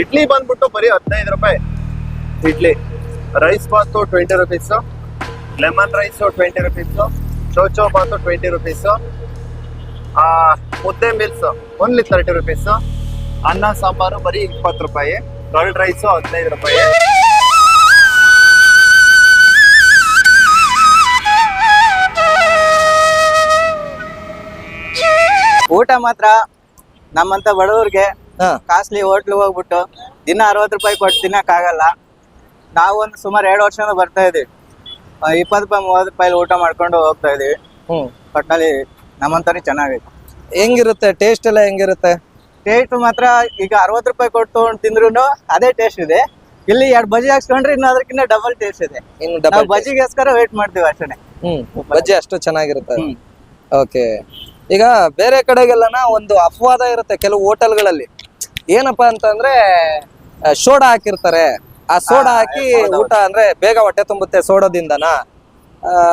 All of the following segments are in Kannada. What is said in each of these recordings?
ಇಡ್ಲಿ ಬಂದ್ಬಿಟ್ಟು ಬರೀ ಹದಿನೈದು ರೂಪಾಯಿ. ಇಡ್ಲಿ. ರೈಸ್ ಬಾತು twenty rupees lemon rice twenty rupees ಚೋಚೋ ಬಾತು ಟ್ವೆಂಟಿ ರುಪೀಸು ಮುದ್ದೆ ಮೀಲ್ಸ್ ಓನ್ಲಿ ತರ್ಟಿ ರುಪೀಸು ಅನ್ನ, ಸಾಂಬಾರು ಬರೀ ಇಪ್ಪತ್ತು ರೂಪಾಯಿ. ಕರ್ಡ್ ರೈಸು ಹದಿನೈದು ರೂಪಾಯಿ. ಊಟ ಮಾತ್ರ ನಮ್ಮಂತ ಬಡವ್ರಿಗೆ ಕಾಸ್ಟ್ಲಿ ಹೋಟ್ಲ್ ಹೋಗ್ಬಿಟ್ಟು ದಿನ ಅರವತ್ತು ರೂಪಾಯಿ ಕೊಟ್ಟು ತಿನ್ನಕ್ಕಾಗಲ್ಲ ನಾವು ಒಂದು ಸುಮಾರು ಎರಡು ವರ್ಷದಿಂದ ಬರ್ತಾ ಇದೀವಿ ಇಪ್ಪತ್ತು ರೂಪಾಯಿ ಮೂವತ್ತು ರೂಪಾಯಿ ಊಟ ಮಾಡ್ಕೊಂಡು ಹೋಗ್ತಾ ಇದೀವಿ ಹ್ಮ್. ಒಟ್ನಲ್ಲಿ ನಮ್ಮಂತವ್ರಿಗೆ ಚೆನ್ನಾಗೈತೆ. ಹೆಂಗಿರುತ್ತೆ? ಟೇಸ್ಟ್ ಎಲ್ಲ ಹೆಂಗಿರುತ್ತೆ? ಟೇಸ್ಟ್ ಮಾತ್ರ ಈಗ ಅರವತ್ತು ರೂಪಾಯಿ ಕೊಟ್ಟು ತಿಂದ್ರು ಅದೇ ಟೇಸ್ಟ್ ಇದೆ. ಇಲ್ಲಿ ಎರಡು ಬಜಿ ಹಾಕ್ಸ್ಕೊಂಡ್ರೆ ಇನ್ನು ಅದಕ್ಕಿಂತ ಡಬಲ್ ಟೇಸ್ಟ್ ಇದೆ. ಇನ್ನು ಡಬಲ್ ಬಜಿಗೋಸ್ಕರ ವೇಟ್ ಮಾಡ್ತೀವಿ ಅಷ್ಟೇ. ಹ್ಮ್ ಬಜ್ಜಿ ಅಷ್ಟು ಚೆನ್ನಾಗಿರುತ್ತೆ. ಹ್ಮ್. ಓಕೆ ಈಗ ಬೇರೆ ಕಡೆಗೆಲ್ಲನ ಒಂದು ಅಪವಾದ ಇರುತ್ತೆ ಕೆಲವು ಹೋಟೆಲ್ಗಳಲ್ಲಿ ಏನಪ್ಪಾ ಅಂತಂದ್ರೆ ಸೋಡಾ ಹಾಕಿರ್ತಾರೆ. ಆ ಸೋಡಾ ಹಾಕಿ ಊಟ ಅಂದ್ರೆ ಬೇಗ ಹೊಟ್ಟೆ ತುಂಬುತ್ತೆ ಸೋಡಾದಿಂದನ?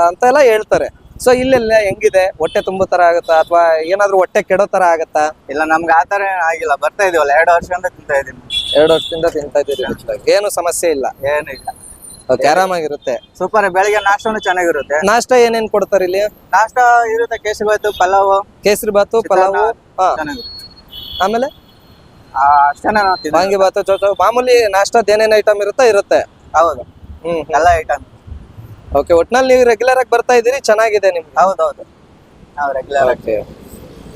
ಅಂತ ಎಲ್ಲ ಹೇಳ್ತಾರೆ. ಸೊ ಇಲ್ಲೆಲ್ಲ ಹೆಂಗಿದೆ? ಹೊಟ್ಟೆ ತುಂಬೋ ತರ ಆಗುತ್ತಾ? ಅಥವಾ ಏನಾದ್ರೂ ಹೊಟ್ಟೆ ಕೆಡೋ ತರ ಆಗತ್ತಾ? ಇಲ್ಲ ನಮ್ಗೆ ಆತರ ಆಗಿಲ್ಲ. ಬರ್ತಾ ಇದೀವಲ್ಲ? ಎರಡು ವರ್ಷದಿಂದ ತಿಂತಾ ಇದೀವಿ ಎರಡು ವರ್ಷದಿಂದ ತಿಂತಾ ಇದ್ದೀರಿ ಏನು ಸಮಸ್ಯೆ ಇಲ್ಲ. ಏನಿಲ್ಲ ಓಕೆ ಆರಾಮಾಗಿರುತ್ತೆ. ಸೂಪರ್ ಬೆಳಿಗ್ಗೆ ನಾಷ್ಟನು ಚೆನ್ನಾಗಿರುತ್ತೆ. ನಾಷ್ಟ ಏನೇನ್ ಕೊಡ್ತಾರೆ ಇಲ್ಲಿ? ನಾಷ್ಟ ಇರುತ್ತೆ ಕೇಸರಿ ಭಾತು ಪಲಾವ್ ಕೇಸರಿ ಬಾತು ಪಲಾವ್ ಆಮೇಲೆ? ಆ, ಅಷ್ಟೇ ನಾವು ತಿನ್ನೋದು. ವಾಂಗಿ ಬಾತು ಚೋಚೋ ಮಾಮೂಲಿ ನಾಷ್ಟದ ಏನೇನ್ ಐಟಮ್ ಇರುತ್ತೆ ಇರುತ್ತೆ. ಹೌದು. ಹ್ಮ್ ಎಲ್ಲ ಐಟಮ್ ಓಕೆ ಒಟ್ನಲ್ಲಿ ನೀವು ರೆಗ್ಯುಲರ್ ಆಗಿ ಬರ್ತಾ ಇದ್ದೀರಿ ಚೆನ್ನಾಗಿದೆ ನಿಮ್ಗೆ. ಹೌದೌದು. ನಾವು ರೆಗ್ಯುಲರ್ ಓಕೆ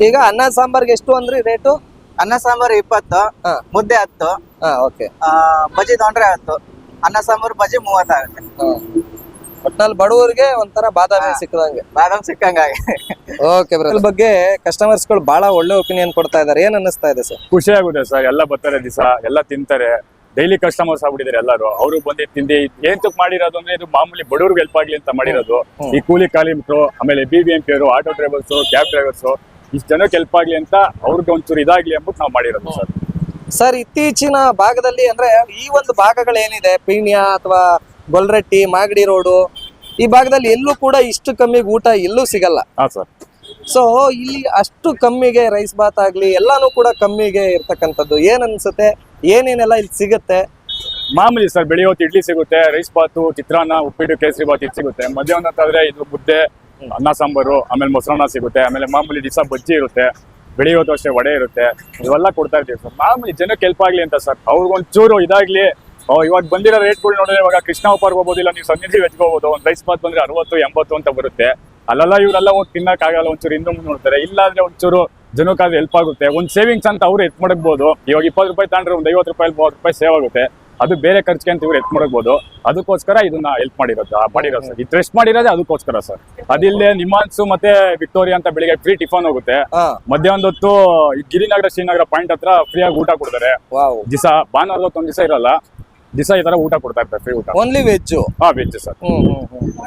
ಈಗ ಅನ್ನ ಸಾಂಬಾರ್ಗೆ ಎಷ್ಟು ಅಂದ್ರಿ ರೇಟು ಅನ್ನ ಸಾಂಬಾರ್ ಇಪ್ಪತ್ತು ಮುದ್ದೆ ಹತ್ತು ಹಾ ಓಕೆ ಆ, ಬಜ್ಜಿ ತೊಗೊಂಡ್ರೆ ಹತ್ತು. ಅನ್ನ ಸಾಂಬಾರು ಬಜ್ಜಿ ಮೂವತ್ತಾಗುತ್ತೆ ಒಟ್ನಲ್ಲಿ ಬಡವರಿಗೆ ಒಂಥರ ಬಾದಾಮಿ ಸಿಕ್ಕದಂಗೆ. ಬಾದಾಮಿ ಸಿಕ್ಕಂಗಾಗಿ ಓಕೆ ಬ್ರದರ್ ಬಗ್ಗೆ ಕಸ್ಟಮರ್ಸ್ಗಳು ಬಹಳ ಒಳ್ಳೆ ಒಪಿನಿಯನ್ ಕೊಡ್ತಾ ಇದಾರೆ. ಏನ್ ಅನ್ನಿಸ್ತಾ ಇದೆ ಸರ್ ಖುಷಿ ಆಗುತ್ತೆ ಸರ್ ಎಲ್ಲ ಬರ್ತಾರೆ ದಿವಸ ಎಲ್ಲ ತಿಂತಾರೆ. ಡೈಲಿ ಕಸ್ಟಮರ್ಸ್ ಆಗ್ಬಿಟ್ಟಿದ್ದಾರೆ ಎಲ್ಲರೂ. ಅವರು ಬಂದು ತಿಂದು ತುಕ್ ಮಾಡಿರೋದು ಅಂದ್ರೆ ಇದು ಮಾಮೂಲಿ ಬಡವ್ರಿಗೆ ಹೆಲ್ಪ್ ಆಗ್ಲಿ ಅಂತ ಮಾಡಿರೋದು. ಈ ಕೂಲಿ ಕಾರ್ಮಿಕರು ಆಮೇಲೆ ಬಿ ಬಿ ಎಂ ಪಿ ಅವರು ಆಟೋ ಡ್ರೈವರ್ಸ್ ಕ್ಯಾಬ್ ಡ್ರೈವರ್ಸ್ ಇಷ್ಟು ಜನಕ್ಕೆ ಹೆಲ್ಪ್ ಆಗ್ಲಿ ಅಂತ ಅವ್ರಿಗೆ ಒಂಚೂರು ಇದಾಗ್ಲಿ ಅಂದ್ಬಿಟ್ಟು ನಾವು ಮಾಡಿರೋದು ಸರ್ ಸರ್ ಇತ್ತೀಚಿನ ಭಾಗದಲ್ಲಿ ಅಂದ್ರೆ ಈ ಒಂದು ಭಾಗಗಳೇನಿದೆ? ಪೀಣ್ಯ ಅಥವಾ ಗೊಲ್ರಟ್ಟಿ ಮಾಗಡಿ ರೋಡು ಈ ಭಾಗದಲ್ಲಿ ಎಲ್ಲೂ ಕೂಡ ಇಷ್ಟು ಕಮ್ಮಿಗೆ ಊಟ ಎಲ್ಲೂ ಸಿಗಲ್ಲ. ಹಾ ಸರ್ ಸೊ ಇಲ್ಲಿ ಅಷ್ಟು ಕಮ್ಮಿಗೆ ರೈಸ್ ಬಾತ್ ಆಗ್ಲಿ ಎಲ್ಲಾನು ಕೂಡ ಕಮ್ಮಿಗೆ ಇರ್ತಕ್ಕಂಥದ್ದು. ಏನ್ ಅನ್ಸುತ್ತೆ? ಏನೇನೆಲ್ಲ ಇಲ್ಲಿ ಸಿಗುತ್ತೆ? ಮಾಮೂಲಿ ಸರ್ ಬೆಳೆಯೋದು ಹೊತ್ತು ಇಡ್ಲಿ ಸಿಗುತ್ತೆ ರೈಸ್ ಬಾತು ಚಿತ್ರಾನ್ನ ಉಪ್ಪಿಟ್ಟು ಕೇಸರಿ ಬಾತ್ ಇದು ಸಿಗುತ್ತೆ. ಮಧ್ಯಾಹ್ನ ಹೊತ್ತಾದ್ರೆ ಇದು ಮುದ್ದೆ ಅನ್ನ ಸಾಂಬಾರು ಆಮೇಲೆ ಮೊಸರನ್ನ ಸಿಗುತ್ತೆ ಆಮೇಲೆ ಮಾಮೂಲಿ ದಿವಸ ಬಜ್ಜಿ ಇರುತ್ತೆ ಬೆಳೆಯೋದು ಹೊತ್ತು ಅಷ್ಟೇ ವಡೆ ಇರುತ್ತೆ. ಇವೆಲ್ಲ ಕೊಡ್ತಾ ಇರ್ತೀವಿ ಸರ್ ಮಾಮೂಲಿ ಜನಕ್ಕೆ ಹೆಲ್ಪ್ ಆಗ್ಲಿ ಅಂತ ಸರ್ ಅವ್ರಿಗೊಂಚೂರು ಇದಾಗ್ಲಿ ಇವಾಗ ಬಂದಿರೋ ರೇಟ್ಗಳು ನೋಡಿದ್ರೆ ಇವಾಗ ಕೃಷ್ಣ ಪಾರ್ ಹೋಗ್ಬೋದು ಇಲ್ಲ ನೀವು ಸಂಜೆ ವೆಜ್ ಹೋಗ್ಬೋದು ಒಂದು ರೈಸ್ ಬಾತ್ ಬಂದ್ರೆ ಅರವತ್ತು ಎಂಬತ್ತು ಅಂತ ಬರುತ್ತೆ. ಅಲ್ಲೆಲ್ಲ ಇವರೆಲ್ಲ ಹೋಗಿ ತಿನ್ನಕ್ಕಾಗಲ್ಲ ಒಂಚೂರು ಹಿಂದೆ ಮುಂದೆ ನೋಡ್ತಾರೆ. ಇಲ್ಲಾಂದ್ರೆ ಒಂಚೂರು ಜನಕ್ಕಾದ್ರೆ ಹೆಲ್ಪ್ ಆಗುತ್ತೆ. ಒಂದು ಸೇವಿಂಗ್ಸ್ ಅಂತ ಅವ್ರು ಎತ್ ಮಾಡಬಹುದು ಇವಾಗ ಇಪ್ಪತ್ತು ರೂಪಾಯಿ ತಗೊಂಡ್ರೆ ಒಂದು ಐವತ್ತು ರೂಪಾಯಿ ಮೂವತ್ತು ರೂಪಾಯಿ ಸೇವ್ ಆಗುತ್ತೆ. ಅದು ಬೇರೆ ಖರ್ಚಿಗೆ ಅಂತ ಇವ್ರು ಎತ್ ಮಾಡಬಹುದು ಅದಕ್ಕೋಸ್ಕರ ಇದನ್ನ ಹೆಲ್ಪ್ ಮಾಡಿರೋದು ಮಾಡಿರೋದು ಸರ್ ಇದು ರೆಸ್ಟ್ ಮಾಡಿರೋದೇ ಅದಕ್ಕೋಸ್ಕರ ಸರ್ ಅದಿಲ್ಲೇ ನಿಮಾನ್ಸು ಮತ್ತೆ ವಿಕ್ಟೋರಿಯಾ ಅಂತ ಬೆಳಿಗ್ಗೆ ಫ್ರೀ ಟಿಫನ್ ಹೋಗುತ್ತೆ. ಹಾ. ಮಧ್ಯಾಹ್ನದ ಹೊತ್ತು ಗಿರಿನಗರ ಶ್ರೀನಗರ ಪಾಯಿಂಟ್ ಹತ್ರ ಫ್ರೀ ಆಗಿ ಊಟ ಕೊಡ್ತಾರೆ. ದಿವಸ ಭಾನುವಾರ ಹೊತ್ತು ಒಂದ್ ದಿವಸ ಇರಲ್ಲ. ದಿವಸ ಈ ತರ ಊಟ ಕೊಡ್ತಾ ಇರ್ತಾರೆ ಫ್ರೀ ಊಟ. ಓನ್ಲಿ ವೆಜ್ ಹಾ ವೆಜ್ ಸರ್.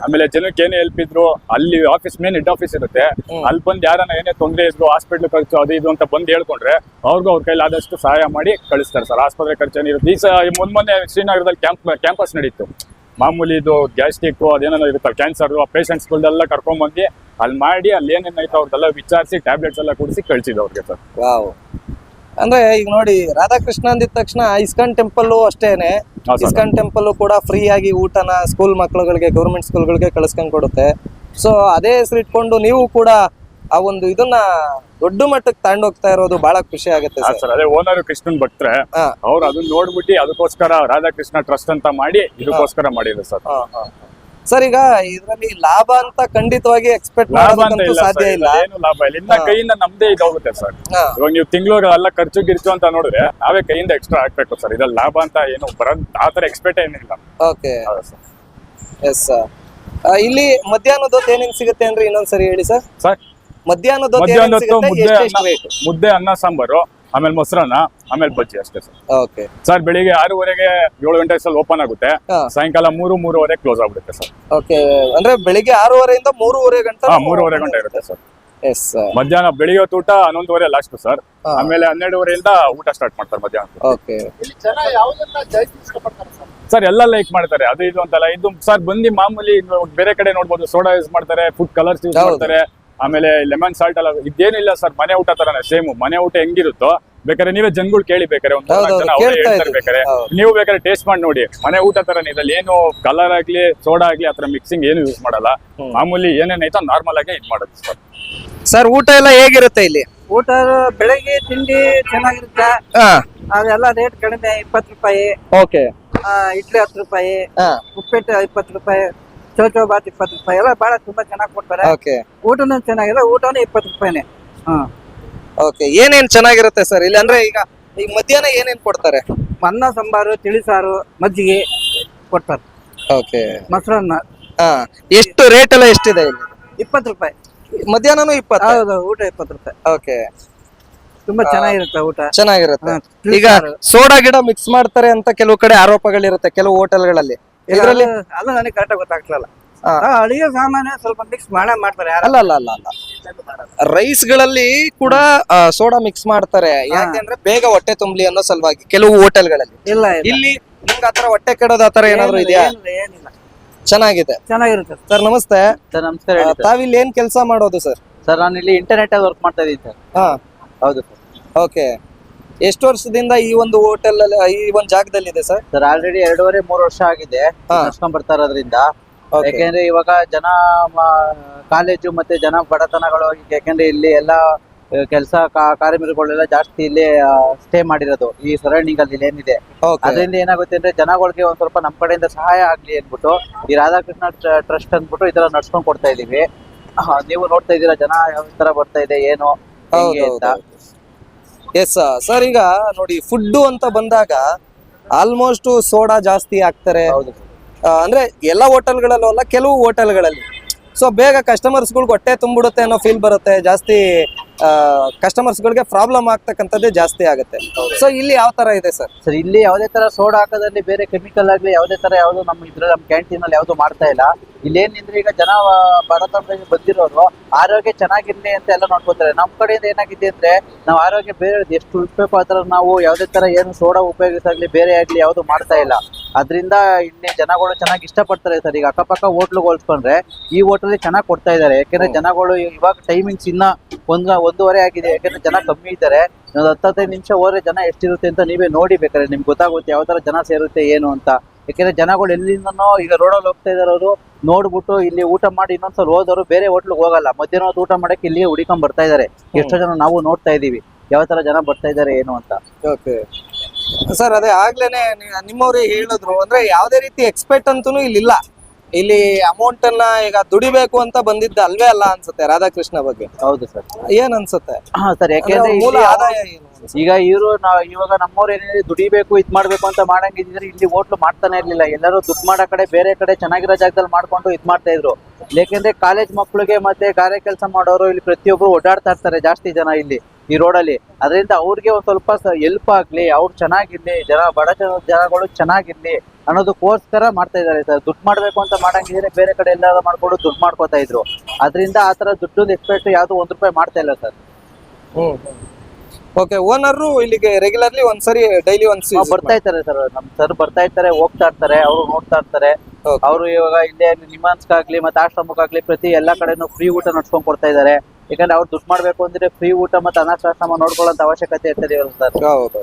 ಆಮೇಲೆ ಜನಕ್ಕೆ ಏನೇ ಹೆಲ್ಪ್ ಇದ್ರು ಅಲ್ಲಿ ಆಫೀಸ್ ಮೇನ್ ಹೆಡ್ ಆಫೀಸ್ ಇರುತ್ತೆ. ಅಲ್ಲಿ ಬಂದು ಯಾರನ್ನ ಏನೇ ತೊಂದರೆ ಇದ್ರು ಹಾಸ್ಪಿಟ್ಲ್ ಖರ್ಚು ಅದು ಇದು ಅಂತ ಬಂದು ಹೇಳ್ಕೊಂಡ್ರೆ ಅವ್ರಿಗೂ ಅವ್ರ ಕೈಲಿ ಆದಷ್ಟು ಸಹಾಯ ಮಾಡಿ ಕಳಿಸ್ತಾರೆ ಸರ್. ಆಸ್ಪತ್ರೆ ಖರ್ಚು ಏನಿರುತ್ತೆ ಈ ಸಹ ಮೊನ್ನೆ ಶ್ರೀನಗರದಲ್ಲಿ ಕ್ಯಾಂಪ್ ಕ್ಯಾಂಪಸ್ ನಡೀತು. ಮಾಮೂಲಿ ಇದು ಗ್ಯಾಸ್ಟ್ರಿಕ್ ಅದೇನೋ ಇರುತ್ತೆ ಕ್ಯಾನ್ಸರ್ ಆ ಪೇಷಂಟ್ಸ್ಗಳ್ದೆಲ್ಲ ಕರ್ಕೊಂಡ್ಬಂದು ಅಲ್ಲಿ ಮಾಡಿ ಅಲ್ಲಿ ಏನೇನಾಯ್ತು ಅವ್ರದ್ದೆಲ್ಲ ವಿಚಾರಿಸಿ ಟ್ಯಾಬ್ಲೆಟ್ಸ್ ಎಲ್ಲ ಕೊಡಿಸಿ ಕಳಿಸಿದ್ದು ಅವ್ರಿಗೆ ಸರ್. ವಾವ್ ಅಂದ್ರೆ ಈಗ ನೋಡಿ ರಾಧಾಕೃಷ್ಣ ಅಂದಿದ ತಕ್ಷಣ ಇಸ್ಕಾನ್ ಟೆಂಪಲ್ ಅಷ್ಟೇನೆ. ಇಸ್ಕಾನ್ ಟೆಂಪಲ್ ಕೂಡ ಫ್ರೀ ಆಗಿ ಊಟನ ಸ್ಕೂಲ್ ಮಕ್ಕಳುಗಳಿಗೆ ಗೌರ್ಮೆಂಟ್ ಸ್ಕೂಲ್ಗಳಿಗೆ ಕಳಿಸ್ಕೊಂಡ್ ಕೊಡುತ್ತೆ. ಸೊ ಅದೇ ಹೆಸರು ಇಟ್ಕೊಂಡು ನೀವು ಕೂಡ ಆ ಒಂದು ಇದನ್ನ ದೊಡ್ಡ ಮಟ್ಟಕ್ಕೆ ತಗೊಂಡೋಗ್ತಾ ಇರೋದು ಬಹಳ ಖುಷಿ ಆಗುತ್ತೆ ಸರ್. ಅದೇ ಓನರ್ ಕೃಷ್ಣನ್ ಭಟ್ರೆ ಅವ್ರು ಅದನ್ನ ನೋಡ್ಬಿಟ್ಟು ಅದಕ್ಕೋಸ್ಕರ ರಾಧಾಕೃಷ್ಣ ಟ್ರಸ್ಟ್ ಅಂತ ಮಾಡಿ ಇದಕ್ಕೋಸ್ಕರ ಮಾಡಿದ್ರು ಸರ್. ಸರ್ ಈಗ ಇದರಲ್ಲಿ ಲಾಭ ಅಂತ ಖಂಡಿತವಾಗಿ ಎಕ್ಸ್ಪೆಕ್ಟ್ ಲಾಭ ಅಂತ ಮಾಡೋದಂತೂ ಇಲ್ಲ ಸಾಧ್ಯ ಇಲ್ಲ. ಏನು ಲಾಭ ಇಲ್ಲ. ಇನ್ನ. ಕೈಯಿಂದ ನಮ್ದೇ ಇದಾಗುತ್ತೆ ಸರ್. ಹಾ. ಇವಾಗ ನೀವು ತಿಂಗಳು ಎಲ್ಲ ಖರ್ಚು ಗಿರ್ಚು ಅಂತ ನೋಡಿದ್ರೆ ನಾವೇ ಕೈಯಿಂದ ಎಕ್ಸ್ಟ್ರಾ ಹಾಕ್ಬೇಕು ಸರ್. ಇದ್ರಲ್ಲಿ ಲಾಭ ಅಂತ ಏನು ಬರೋದ್ ಆ ತರ ಎಕ್ಸ್ಪೆಕ್ಟ್ ಏನಿಲ್ಲ. ಓಕೆ ಹೌದು ಸರ್? ಎಸ್ ಸರ್ ಇಲ್ಲಿ ಮಧ್ಯಾಹ್ನದ ಹೊತ್ತು ಏನೇನ್ ಸಿಗುತ್ತೆ ಅಂದ್ರೆ ಇನ್ನೊಂದ್ಸರಿ ಹೇಳಿ ಸರ್ ಸರ್ ಮಧ್ಯಾಹ್ನದ ಹೊತ್ತು ಮಧ್ಯಾಹ್ನ ಏನೇನ್ ಹೊತ್ತು ಸಿಗುತ್ತೆ? ಮುದ್ದೆ ಎಷ್ಟೆಷ್ಟು ಅನ್ನ ರೇಟ್ ಮುದ್ದೆ ಅನ್ನ ಸಾಂಬಾರು ಆಮೇಲೆ ಮೊಸರನ್ನ ಆಮೇಲೆ ಬಜ್ಜಿ ಅಷ್ಟೇ ಸರ್. ಓಕೆ. ಸರ್ ಬೆಳಿಗ್ಗೆ ಆರೂವರೆಗೆ ಏಳು ಗಂಟೆ ಸಲ ಓಪನ್ ಆಗುತ್ತೆ. ಹಾ. ಸಾಯಂಕಾಲ ಮೂರು ಮೂರುವರೆ ಕ್ಲೋಸ್ ಆಗ್ಬಿಡುತ್ತೆ ಸರ್. ಓಕೆ. ಅಂದ್ರೆ ಬೆಳಿಗ್ಗೆ ಆರೂವರೆಯಿಂದ ಮೂರುವರೆ ಗಂಟೆ ಹಾ ಮೂರುವರೆ ಗಂಟೆ ಇರುತ್ತೆ ಸರ್. ಎಸ್ ಮಧ್ಯಾಹ್ನ ಬೆಳಿಗ್ಗೆ ಹೊತ್ತು ಊಟ ಹನ್ನೊಂದುವರೆ ಲಾಸ್ಟ್ ಸರ್. ಹಾ. ಆಮೇಲೆ ಹನ್ನೆರಡುವರೆಯಿಂದ ಊಟ ಸ್ಟಾರ್ಟ್ ಮಾಡ್ತಾರೆ ಮಧ್ಯಾಹ್ನ ಓಕೆ. ಸರ್? ಎಲ್ಲ ಲೈಕ್ ಮಾಡ್ತಾರೆ. ಅದು ಇದು ಅಂತಲ್ಲ. ಇದು ಸರ್ ಬಂದು ಮಾಮೂಲಿ ಇನ್ನು ಬೇರೆ ಕಡೆ ನೋಡ್ಬೋದು. ಸೋಡಾ ಯೂಸ್ ಮಾಡ್ತಾರೆ ಫುಡ್ ಕಲರ್ಸ್ ಯೂಸ್ ಹೌದು. ಮಾಡ್ತಾರೆ. ಆಮೇಲೆ ಲೆಮನ್ ಸಾಲ್ಟ್ ಎಲ್ಲ ಇದೇನಿಲ್ಲ ಸರ್ ಮನೆ ಊಟ ತರನೇ ಸೇಮ್ ಮನೆ ಊಟ ಹೆಂಗಿರುತ್ತೋ ಬೇಕಾದ್ರೆ ನೀವೇ ಜನಗಳು ಕೇಳಿ ಬೇಕಾರೆ ಒಂದ್ ಹೌದು, ಜನ ಹೌದು, ಅವ್ರೇ ಕೇಳ್ತಾ ಹೇಳ್ತಾರೆ ಇದ್ದೀವಿ. ಬೇಕಾರೆ ಹೌದು. ನೀವು ಬೇಕಾದ್ರೆ ಟೇಸ್ಟ್ ಮಾಡಿ ನೋಡಿ. ಮನೆ ಊಟ ತರ ಇದ್ರಲ್ಲಿ ಏನು ಕಲರ್ ಆಗ್ಲಿ ಸೋಡಾ ಆಗ್ಲಿ ಆತರ ಮಿಕ್ಸಿಂಗ್ ಏನು ಯೂಸ್ ಮಾಡಲ್ಲ. ಮಾಮೂಲಿ ಏನೇನೈತೋ ನಾರ್ಮಲ್ ಆಗಿ ಇದ್ ಮಾಡೋದು ಸರ್ ಸರ್ ಊಟ ಎಲ್ಲ ಹೇಗಿರುತ್ತೆ ಇಲ್ಲಿ? ಊಟ ಬೆಳಗ್ಗೆ ತಿಂಡಿ ಚೆನ್ನಾಗಿರುತ್ತೆ. ಹಾ. ಅದೆಲ್ಲ ರೇಟ್ ಕಡಿಮೆ ಇಪ್ಪತ್ ರೂಪಾಯಿ. ಓಕೆ ಆ, ಇಡ್ಲಿ ಹತ್ತು ರೂಪಾಯಿ. ಹಾ. ಉಪ್ಪಿಟ್ಟು ಇಪ್ಪತ್ತು ರೂಪಾಯಿ. ಚೌಚೌ ಬಾತ್ ಇಪ್ಪತ್ತು ರೂಪಾಯಿ. ಎಲ್ಲ ಬಹಳ ತುಂಬಾ ಚೆನ್ನಾಗಿ ಕೊಡ್ತಾರೆ. ಓಕೆ ಊಟನೂ ಚೆನ್ನಾಗಿದೆ ಊಟನೂ ಇಪ್ಪತ್ತು ರೂಪಾಯಿನೇ. ಹ್ಮ್. ಓಕೆ ಏನೇನ್ ಚೆನ್ನಾಗಿರುತ್ತೆ ಸರ್ ಇಲ್ಲಿ ಅಂದ್ರೆ ಈಗ ಈ ಮಧ್ಯಾಹ್ನ ಏನೇನ್ ಕೊಡ್ತಾರೆ? ಅನ್ನ ಸಾಂಬಾರು ತಿಳಿಸಾರು ಮಜ್ಜಿಗೆ ಕೊಡ್ತಾರೆ. ಓಕೆ ಮೊಸರನ್ನ ಹಾ ಎಷ್ಟು ರೇಟ್ ಎಲ್ಲ ಎಷ್ಟಿದೆ ಇಲ್ಲಿ? ಇಪ್ಪತ್ತು ರೂಪಾಯಿ. ಮಧ್ಯಾಹ್ನನೂ ಇಪ್ಪತ್ತು? ಹೌದು ಊಟ ಇಪ್ಪತ್ತು ರೂಪಾಯಿ. ಓಕೆ ತುಂಬಾ ಚೆನ್ನಾಗಿರುತ್ತೆ ಊಟ. ಚೆನ್ನಾಗಿರುತ್ತೆ. ಈಗ ಸೋಡಾ ಗಿಡ ಮಿಕ್ಸ್ ಮಾಡ್ತಾರೆ ಅಂತ ಕೆಲವು ಕಡೆ ಆರೋಪಗಳಿರುತ್ತೆ ಕೆಲವು ಹೋಟೆಲ್ಗಳಲ್ಲಿ ಇದರಲ್ಲಿ ಅದು- ಅದು ನನಗೆ ಕರೆಕ್ಟಾಗಿ ಗೊತ್ತಾಗ್ತಿಲ್ಲ. ಹಾ. ಅಡಿಗೆ ಸಾಮಾನ್ಯ ಸ್ವಲ್ಪ ಮಿಕ್ಸ್ ಮಾಡೇ ಮಾಡ್ತಾರೆ ಅಲ್ಲ ಅಲ್ಲ ಅಲ್ಲ ಅಲ್ಲ. ರೈಸ್ಗಳಲ್ಲಿ ಕೂಡ ಸೋಡಾ ಮಿಕ್ಸ್ ಮಾಡ್ತಾರೆ. ಯಾಕೆಂದ್ರೆ ಬೇಗ ಹೊಟ್ಟೆ ತುಂಬಲಿ ಅನ್ನೋ ಸಲುವಾಗಿ ಕೆಲವು ಹೋಟೆಲ್ಗಳಲ್ಲಿ. ಇಲ್ಲ ಇಲ್ಲ. ಇಲ್ಲಿ ನಿಮ್ಗೆ ಆತರ ಹೊಟ್ಟೆ ಕೆಡೋದು ಆತರ ಏನಾದ್ರು ಇದೆಯಾ? ಚೆನ್ನಾಗಿದೆ. ಚೆನ್ನಾಗಿರುತ್ತೆ ಸರ್. ನಮಸ್ತೆ. ಸರ್ ನಮಸ್ಕಾರ ತಾವಿಲ್ಲಿ ಏನ್ ಕೆಲಸ ಮಾಡೋದು ಸರ್? ಸರ್ ನಾನು ಇಲ್ಲಿ ಇಂಟರ್ನೆಟ್ ಅಲ್ಲಿ ವರ್ಕ್ ಮಾಡ್ತಾ ಇದ್ದೀನಿ ಸರ್. ಹಾ. ಹೌದು ಸರ್. ಓಕೆ. ಎಷ್ಟು ವರ್ಷದಿಂದ ಈ ಒಂದು ಹೋಟೆಲ್ ಅಲ್ಲಿ ಈ ಒಂದು ಜಾಗದಲ್ಲಿ ಇದೆ ಸರ್? ಸರ್ ಆಲ್ರೆಡಿ ಎರಡೂವರೆ ಮೂರು ವರ್ಷ ಆಗಿದೆ. ಬರ್ತಾ ಇರೋದ್ರಿಂದ ಯಾಕೆಂದ್ರೆ ಇವಾಗ ಜನ ಕಾಲೇಜು ಮತ್ತೆ ಜನ ಬಡತನಗಳು ಯಾಕೆಂದ್ರೆ ಇಲ್ಲಿ ಎಲ್ಲ ಕೆಲಸ ಕಾರ್ಮಿಕಗಳೆಲ್ಲ ಜಾಸ್ತಿ ಇಲ್ಲಿ ಸ್ಟೇ ಮಾಡಿರೋದು. ಈ ಸರೌಂಡಿಂಗ್ ಅಲ್ಲಿ ಏನಿದೆ. ಅದರಿಂದ ಏನಾಗುತ್ತೆ ಅಂದ್ರೆ ಜನಗಳಿಗೆ ಒಂದ್ ಸ್ವಲ್ಪ ನಮ್ ಕಡೆಯಿಂದ ಸಹಾಯ ಆಗ್ಲಿ ಅಂದ್ಬಿಟ್ಟು ಈ ರಾಧಾಕೃಷ್ಣ ಟ್ರಸ್ಟ್ ಅಂದ್ಬಿಟ್ಟು ಇದೆಲ್ಲ ನಡ್ಸ್ಕೊಂಡ್ ಕೊಡ್ತಾ ಇದೀವಿ. ನೀವು ನೋಡ್ತಾ ಇದೀರಾ ಜನ ಯಾವ ತರ ಬರ್ತಾ ಇದೆ ಏನು ಅಂತ. ಎಸ್ ಸರ್ ಈಗ ನೋಡಿ ಫುಡ್ ಅಂತ ಬಂದಾಗ ಆಲ್ಮೋಸ್ಟ್ ಸೋಡಾ ಜಾಸ್ತಿ ಹಾಕ್ತಾರೆ. ಅಂದ್ರೆ ಎಲ್ಲ ಹೋಟೆಲ್ಗಳಲ್ಲೂ ಅಲ್ಲ ಕೆಲವು ಹೋಟೆಲ್ಗಳಲ್ಲಿ. ಸೊ ಬೇಗ ಕಸ್ಟಮರ್ಸ್ಗಳಿಗೆ ಹೊಟ್ಟೆ ತುಂಬಿಡುತ್ತೆ ಅನ್ನೋ ಫೀಲ್ ಬರುತ್ತೆ. ಜಾಸ್ತಿ ಕಸ್ಟಮರ್ಸ್ಗಳಿಗೆ ಪ್ರಾಬ್ಲಮ್ ಆಗ್ತಕ್ಕಂಥದ್ದೇ ಜಾಸ್ತಿ ಆಗುತ್ತೆ. ಸೊ ಇಲ್ಲಿ ಯಾವ ತರ ಇದೆ ಸರ್ ಸರ್ ಇಲ್ಲಿ ಯಾವುದೇ ತರ ಸೋಡಾ ಹಾಕೋದ್ರಲ್ಲಿ ಬೇರೆ ಕೆಮಿಕಲ್ ಆಗಲಿ ಯಾವುದೇ ತರ ಯಾವ್ದು ನಮ್ಮ ಇದ್ರೆ ನಮ್ಮ ಕ್ಯಾಂಟೀನ್ ಅಲ್ಲಿ ಯಾವ್ದು ಮಾಡ್ತಾ ಇಲ್ಲ. ಇಲ್ಲೇನಿದ್ರೆ ಈಗ ಜನ ಭಾರತದಲ್ಲಿ ಬಂದಿರೋರು ಆರೋಗ್ಯ ಚೆನ್ನಾಗಿರ್ಲಿ ಅಂತ ಎಲ್ಲ ನೋಡ್ಕೋತಾರೆ. ನಮ್ಮ ಕಡೆಯಿಂದ ಏನಾಗಿದೆ ಅಂದ್ರೆ ನಾವು ಆರೋಗ್ಯ ಬೇರೆ ಎಷ್ಟು ಉಳಿಸ್ಬೇಕು ಆ ತರ ನಾವು ಯಾವುದೇ ತರ ಏನು ಸೋಡಾ ಉಪಯೋಗಿಸಾಗ್ಲಿ ಬೇರೆ ಆಗ್ಲಿ ಯಾವ್ದು ಮಾಡ್ತಾ ಇಲ್ಲ. ಅದರಿಂದ ಇಲ್ಲಿ ಜನಗಳು ಚೆನ್ನಾಗಿ ಇಷ್ಟಪಡ್ತಾರೆ ಸರ್. ಈಗ ಅಕ್ಕಪಕ್ಕ ಹೋಟ್ಲು ಹೋಲ್ಸ್ಕೊಂಡ್ರೆ ಈ ಹೋಟೆಲ್ ಚೆನ್ನಾಗಿ ಕೊಡ್ತಾ ಇದ್ದಾರೆ ಯಾಕಂದ್ರೆ ಜನಗಳು ಇವಾಗ ಟೈಮಿಂಗ್ಸ್ ಇನ್ನ ಒಂದ್ ಒಂದೂವರೆ ಆಗಿದೆ. ಯಾಕಂದ್ರೆ ಜನ ಕಮ್ಮಿ ಇದ್ದಾರೆ. ಒಂದು ಹತ್ತೈದು ನಿಮಿಷ ಹೋದ್ರೆ ಜನ ಎಷ್ಟಿರುತ್ತೆ ಅಂತ ನೀವೇ ನೋಡಿ ಬೇಕಾದ್ರೆ ನಿಮ್ಗೆ ಗೊತ್ತಾಗುತ್ತೆ ಯಾವ ತರ ಜನ ಸೇರುತ್ತೆ ಏನು ಅಂತ. ಯಾಕಂದ್ರೆ ಜನಗಳು ಎಲ್ಲಿಂದನೋ ಈಗ ರೋಡಲ್ಲಿ ಹೋಗ್ತಾ ಇದಾರೆ ಅವರು ನೋಡ್ಬಿಟ್ಟು ಇಲ್ಲಿ ಊಟ ಮಾಡಿ ಇನ್ನೊಂದ್ಸಲ ಹೋದವರು ಬೇರೆ ಹೋಟ್ಲಿಗೆ ಹೋಗಲ್ಲ. ಮಧ್ಯಾಹ್ನ ಹೊತ್ತು ಊಟ ಮಾಡಕ್ಕೆ ಇಲ್ಲಿ ಹುಡಿಕೊಂಡ್ ಬರ್ತಾ ಇದಾರೆ. ಎಷ್ಟೋ ಜನ ನಾವು ನೋಡ್ತಾ ಇದೀವಿ. ಯಾವ ತರ ಜನ ಬರ್ತಾ ಇದಾರೆ ಏನು ಅಂತ. ಓಕೆ. ಸರ್ ಅದೇ ಆಗ್ಲೇನೆ ನಿಮ್ಮವ್ರಿಗೆ ನಿಮ್ಮವ್ರು ಹೇಳಿದ್ರು. ಅಂದ್ರೆ ಯಾವ್ದೇ ರೀತಿ ಎಕ್ಸ್ಪೆಕ್ಟ್ ಅಂತೂ ಇಲ್ಲಿ ಇಲ್ಲ ಇಲ್ಲಿ ಅಮೌಂಟ್ ಅನ್ನ ಈಗ ದುಡಿಬೇಕು ಅಂತ ಬಂದಿದ್ದ ಅಲ್ವೇ ಅಲ್ಲ ಅನ್ಸುತ್ತೆ ರಾಧಾಕೃಷ್ಣ ಬಗ್ಗೆ. ಹೌದು ಸರ್. ಏನ್ ಅನ್ಸುತ್ತೆ? ಹಾ ಸರ್ ಯಾಕೆಂದ್ರೆ ಮೂಲ ಆದಾಯ ಏನು? ಈಗ ಇವರು ಇವಾಗ ನಮ್ಮವ್ರು ಏನಿದೆ ದುಡಿಬೇಕು, ಇದ್ ಮಾಡ್ಬೇಕು ಅಂತ ಮಾಡಂಗಿದ್ರೆ ಇಲ್ಲಿ ಹೋಟ್ಲು ಮಾಡ್ತಾನೆ ಇರ್ಲಿಲ್ಲ. ಎಲ್ಲರೂ ದುಡ್ಡು ಮಾಡೋ ಕಡೆ, ಬೇರೆ ಕಡೆ ಚೆನ್ನಾಗಿರೋ ಜಾಗದಲ್ಲಿ ಮಾಡ್ಕೊಂಡು ಇದ್ ಮಾಡ್ತಾ ಇದ್ರು. ಯಾಕೆಂದ್ರೆ ಕಾಲೇಜ್ ಮಕ್ಕಳಿಗೆ ಮತ್ತೆ ಗಾರೆ ಕೆಲಸ ಮಾಡೋರು ಇಲ್ಲಿ ಪ್ರತಿಯೊಬ್ರು ಓಡಾಡ್ತಾ ಇರ್ತಾರೆ ಜಾಸ್ತಿ ಜನ ಇಲ್ಲಿ ಈ ರೋಡಲ್ಲಿ ಅದರಿಂದ ಅವ್ರಿಗೆ ಒಂದು ಸ್ವಲ್ಪ ಹೆಲ್ಪ್ ಆಗ್ಲಿ, ಅವ್ರು ಚೆನ್ನಾಗಿರ್ಲಿ, ಜನ ಬಡ ಜನ ಜನಗಳು ಚೆನ್ನಾಗಿರ್ಲಿ ಅನ್ನೋದಕ್ಕೋಸ್ಕರ ಮಾಡ್ತಾ ಇದಾರೆ ಸರ್. ದುಡ್ಡು ಮಾಡ್ಬೇಕು ಅಂತ ಮಾಡಂಗಿದ್ರೆ ಬೇರೆ ಕಡೆ ಎಲ್ಲ ಮಾಡ್ಕೊಂಡು ದುಡ್ಡು ಮಾಡ್ಕೊತಾ ಇದ್ರು. ಅದರಿಂದ ಆ ಥರ ದುಡ್ಡು ಎಕ್ಸ್ಪೆಕ್ಟ್ ಯಾವ್ದು ಒಂದು ರೂಪಾಯಿ ಮಾಡ್ತಾ ಇಲ್ಲ ಸರ್. ಓಕೆ ಓನರ್ ಇಲ್ಲಿಗೆ ರೆಗ್ಯುಲರ್ಲಿ ಒಂದ್ಸರಿ ಡೈಲಿ ಒಂದ್ ಹಾ, ಬರ್ತಾ ಇರ್ತಾರೆ ಸರ್ ನಮ್ ಸರ್ ಬರ್ತಾ ಇರ್ತಾರೆ ಹೋಗ್ತಾ ಇರ್ತಾರೆ ಅವರು ನೋಡ್ತಾ ಇರ್ತಾರೆ. ಅವರು ಇವಾಗ ಇಲ್ಲೇ ನಿಮಾನ್ಸ್ಗಾಗ್ಲಿ ಮತ್ತೆ ಆಶ್ರಮಕ್ಕಾಗ್ಲಿ ಪ್ರತಿ ಎಲ್ಲಾ ಕಡೆನೂ ಫ್ರೀ ಊಟ ನಡ್ಸ್ಕೊಂಡ್ ಕೊಡ್ತಾ ಇದಾರೆ ಯಾಕಂದ್ರೆ ಅವ್ರು ದುಡ್ಡು ಮಾಡ್ಬೇಕು ಅಂದ್ರೆ ಫ್ರೀ ಊಟ ಮತ್ತೆ ಅನಾಥಾಶ್ರಮ ನೋಡ್ಕೊಳ್ಳೋ ಅವಶ್ಯಕತೆ ಇರ್ತದೆ ಇವರು ಸರ್ ಹೌದು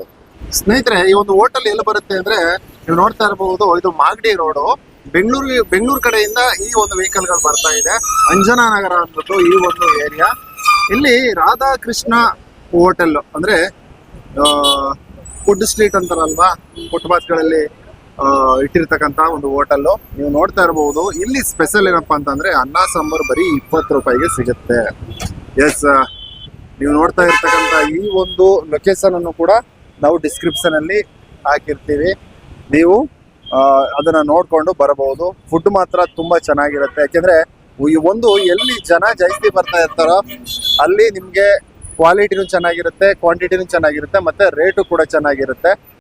ಸ್ನೇಹಿತರೆ ಈ ಒಂದು ಹೋಟೆಲ್ ಎಲ್ಲಿ ಬರುತ್ತೆ ಅಂದ್ರೆ ನೀವು ನೋಡ್ತಾ ಇರಬಹುದು ಇದು ಮಾಗಡಿ ರೋಡು. ಬೆಂಗಳೂರು ಬೆಂಗಳೂರು ಕಡೆಯಿಂದ ಈ ಒಂದು ವೆಹಿಕಲ್ಗಳು ಬರ್ತಾ ಇದೆ. ಅಂಜನಾ ನಗರ ಅಂದ್ಬಿಟ್ಟು ಈ ಒಂದು ಏರಿಯಾ ಇಲ್ಲಿ ರಾಧಾಕೃಷ್ಣ ಹೋಟೆಲ್, ಅಂದ್ರೆ ಫುಡ್ ಸ್ಟ್ರೀಟ್ ಅಂತಾರಲ್ವಾ ಫುಟ್ಪಾತ್ಗಳಲ್ಲಿ ಇಟ್ಟಿರ್ತಕ್ಕಂತ ಒಂದು ಹೋಟೆಲ್ ನೀವು ನೋಡ್ತಾ ಇರಬಹುದು ಇಲ್ಲಿ ಸ್ಪೆಷಲ್ ಏನಪ್ಪಾ ಅಂತಂದ್ರೆ, ಅನ್ನ, ಸಾಂಬಾರು ಬರೀ ಇಪ್ಪತ್ತು ರೂಪಾಯಿಗೆ ಸಿಗುತ್ತೆ. ಎಸ್ ನೀವು ನೋಡ್ತಾ ಇರ್ತಕ್ಕಂಥ ಈ ಒಂದು ಲೊಕೇಶನ್ ಅನ್ನು ಕೂಡ ನಾವು ಡಿಸ್ಕ್ರಿಪ್ಷನ್ ಅಲ್ಲಿ ಹಾಕಿರ್ತೀವಿ. ನೀವು ಅದನ್ನ ನೋಡ್ಕೊಂಡು ಬರಬಹುದು. ಫುಡ್ ಮಾತ್ರ ತುಂಬಾ ಚೆನ್ನಾಗಿರುತ್ತೆ. ಯಾಕೆಂದ್ರೆ, ಈ ಒಂದು ಎಲ್ಲಿ ಜನ ಜಾಸ್ತಿ ಬರ್ತಾ ಇರ್ತಾರೋ, ಅಲ್ಲಿ ನಿಮ್ಗೆ ಕ್ವಾಲಿಟಿನೂ ಚೆನ್ನಾಗಿರುತ್ತೆ ಕ್ವಾಂಟಿಟಿನೂ ಚೆನ್ನಾಗಿರುತ್ತೆ ಮತ್ತೆ ರೇಟು ಕೂಡ ಚೆನ್ನಾಗಿರುತ್ತೆ.